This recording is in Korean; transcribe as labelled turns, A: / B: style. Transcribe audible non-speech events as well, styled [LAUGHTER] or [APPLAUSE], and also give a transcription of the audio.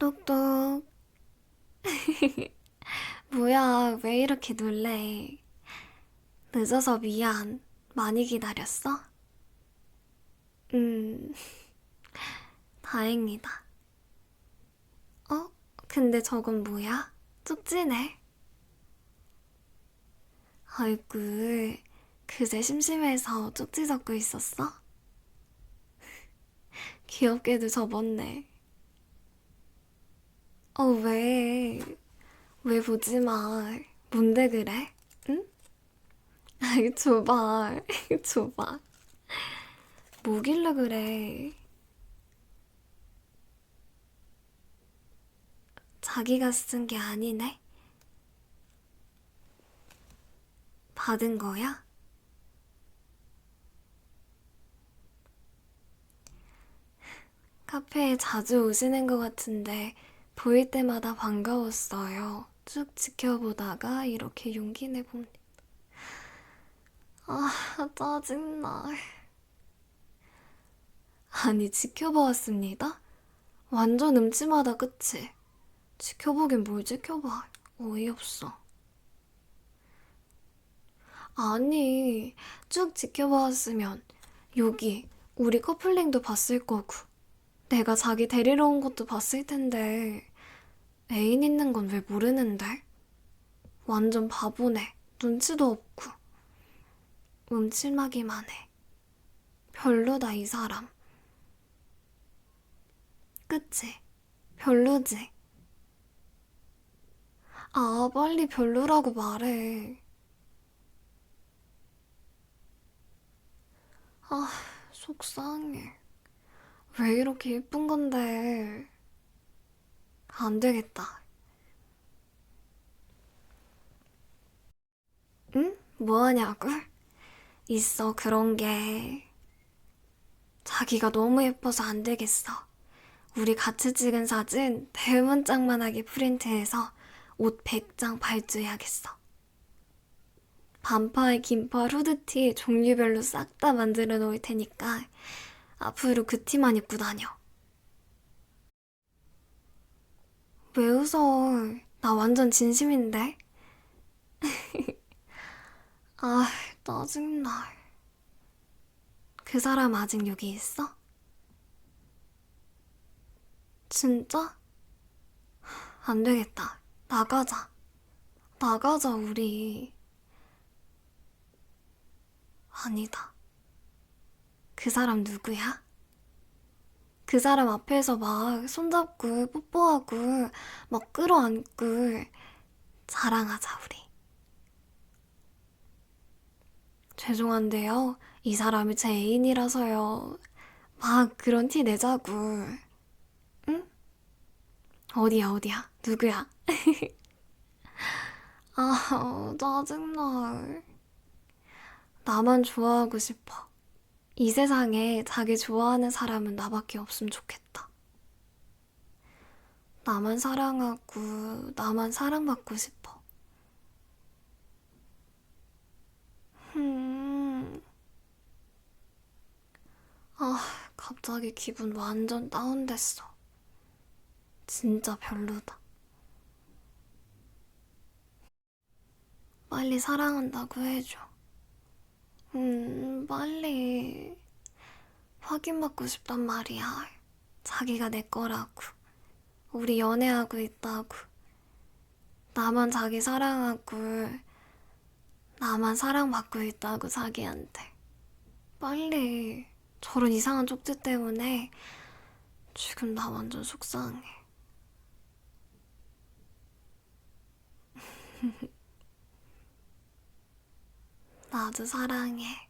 A: 똑똑. [LAUGHS] 뭐야, 왜 이렇게 놀래? 늦어서 미안. 많이 기다렸어? 음, [LAUGHS] 다행이다. 어? 근데 저건 뭐야? 쪽지네. 아이고, 그새 심심해서 쪽지 적고 있었어? [LAUGHS] 귀엽게도 접었네. 어, 왜? 왜 보지 마. 뭔데 그래? 응? 아이, 줘봐. [LAUGHS] 줘봐. 뭐길래 그래? 자기가 쓴 게 아니네? 받은 거야? 카페에 자주 오시는 것 같은데 보일 때마다 반가웠어요. 쭉 지켜보다가 이렇게 용기 내봅니다. 아, 짜증나. 아니, 지켜보았습니다? 완전 음침하다, 그치? 지켜보긴 뭘 지켜봐. 어이없어. 아니, 쭉 지켜보았으면 여기 우리 커플링도 봤을 거고 내가 자기 데리러 온 것도 봤을 텐데 애인 있는 건 왜 모르는데? 완전 바보네. 눈치도 없고. 음침하기만 해. 별로다, 이 사람. 그치? 별로지? 아, 빨리 별로라고 말해. 아, 속상해. 왜 이렇게 예쁜 건데? 안 되겠다. 응? 뭐 하냐고? 있어, 그런 게. 자기가 너무 예뻐서 안 되겠어. 우리 같이 찍은 사진 대문짝만하게 프린트해서 옷 100장 발주해야겠어. 반팔, 긴팔, 후드티 종류별로 싹 다 만들어 놓을 테니까 앞으로 그 티만 입고 다녀. 왜 웃어? 나 완전 진심인데? [LAUGHS] 아, 짜증나. 그 사람 아직 여기 있어? 진짜? 안 되겠다. 나가자. 나가자, 우리. 아니다. 그 사람 누구야? 그 사람 앞에서 막 손잡고 뽀뽀하고 막 끌어안고 자랑하자, 우리. 죄송한데요. 이 사람이 제 애인이라서요. 막 그런 티 내자고. 응? 어디야, 어디야? 누구야? [LAUGHS] 아, 짜증나. 나만 좋아하고 싶어. 이 세상에 자기 좋아하는 사람은 나밖에 없으면 좋겠다. 나만 사랑하고, 나만 사랑받고 싶어. 음. 아, 갑자기 기분 완전 다운됐어. 진짜 별로다. 빨리 사랑한다고 해줘. 음, 빨리 확인받고 싶단 말이야. 자기가 내 거라고. 우리 연애하고 있다고. 나만 자기 사랑하고, 나만 사랑받고 있다고 자기한테. 빨리. 저런 이상한 쪽지 때문에 지금 나 완전 속상해. [LAUGHS] 나도 사랑해.